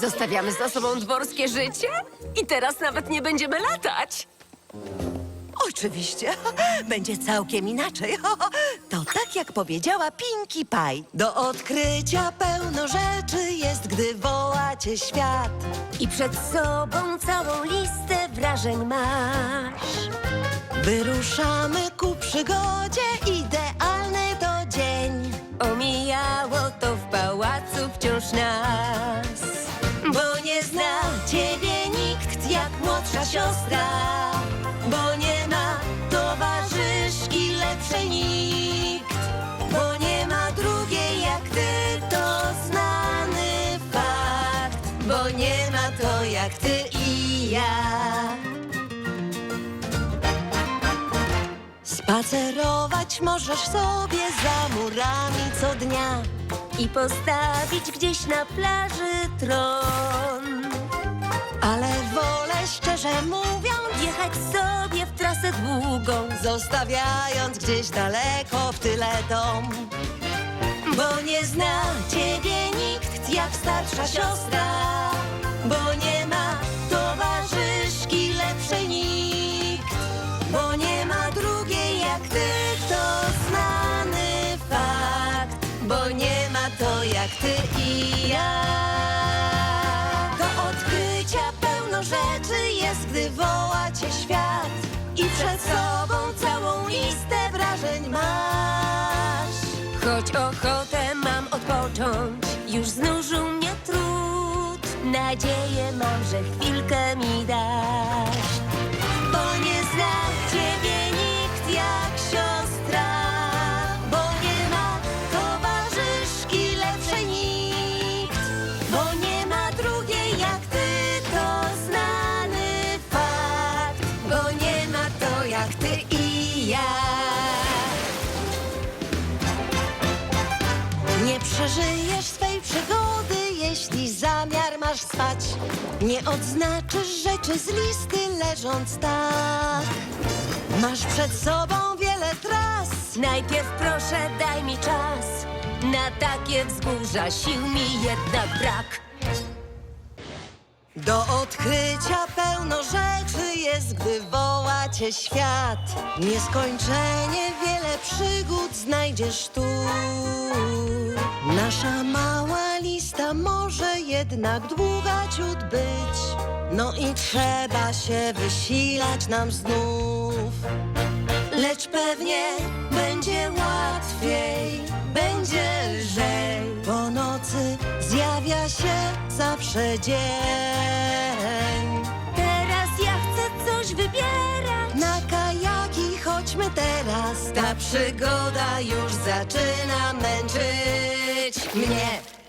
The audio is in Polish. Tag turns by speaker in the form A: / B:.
A: Zostawiamy za sobą dworskie życie? I teraz nawet nie będziemy latać.
B: Oczywiście, będzie całkiem inaczej. To tak jak powiedziała Pinkie Pie. Do odkrycia pełno rzeczy jest, gdy woła cię świat.
A: I przed sobą całą listę wrażeń masz.
B: Wyruszamy ku przygodzie, idealny to dzień.
A: Omijało to w pałacu wciąż nas.
B: Siostra. Bo nie ma towarzyszki lepszej nikt. Bo nie ma drugiej jak ty, to znany fakt. Bo nie ma to jak ty i ja. Spacerować możesz sobie za murami co dnia.
A: I postawić gdzieś na plaży tron. Trasę długą.
B: Zostawiając gdzieś daleko w tyle dom Bo nie zna ciebie nikt jak starsza siostra Bo nie ma towarzyszki lepszej nikt Bo nie ma drugiej jak ty, to znany fakt Bo nie ma to jak ty i ja Do odkrycia pełno rzeczy jest, gdy woła cię świat sobą całą listę wrażeń masz
A: Choć ochotę mam odpocząć, już znużył mnie trud. Nadzieję mam, że chwilkę mi dasz.
B: Nie przeżyjesz swej przygody, jeśli zamiar masz spać. Nie odznaczysz rzeczy z listy, leżąc tak. Masz przed sobą wiele tras.
A: Najpierw proszę daj mi czas. Na takie wzgórza sił mi jednak brak.
B: Do odkrycia pełno rzeczy jest, gdy woła cię świat. Nieskończenie wiele przygód znajdziesz tu. Nasza mała lista może jednak długa ciut być. No i trzeba się wysilać nam znów. Lecz pewnie będzie łatwiej, będzie lżej. Po nocy zjawia się zawsze dzień.
A: Teraz ja chcę coś wybierać.
B: Na chodźmy teraz. Ta przygoda już zaczyna męczyć mnie.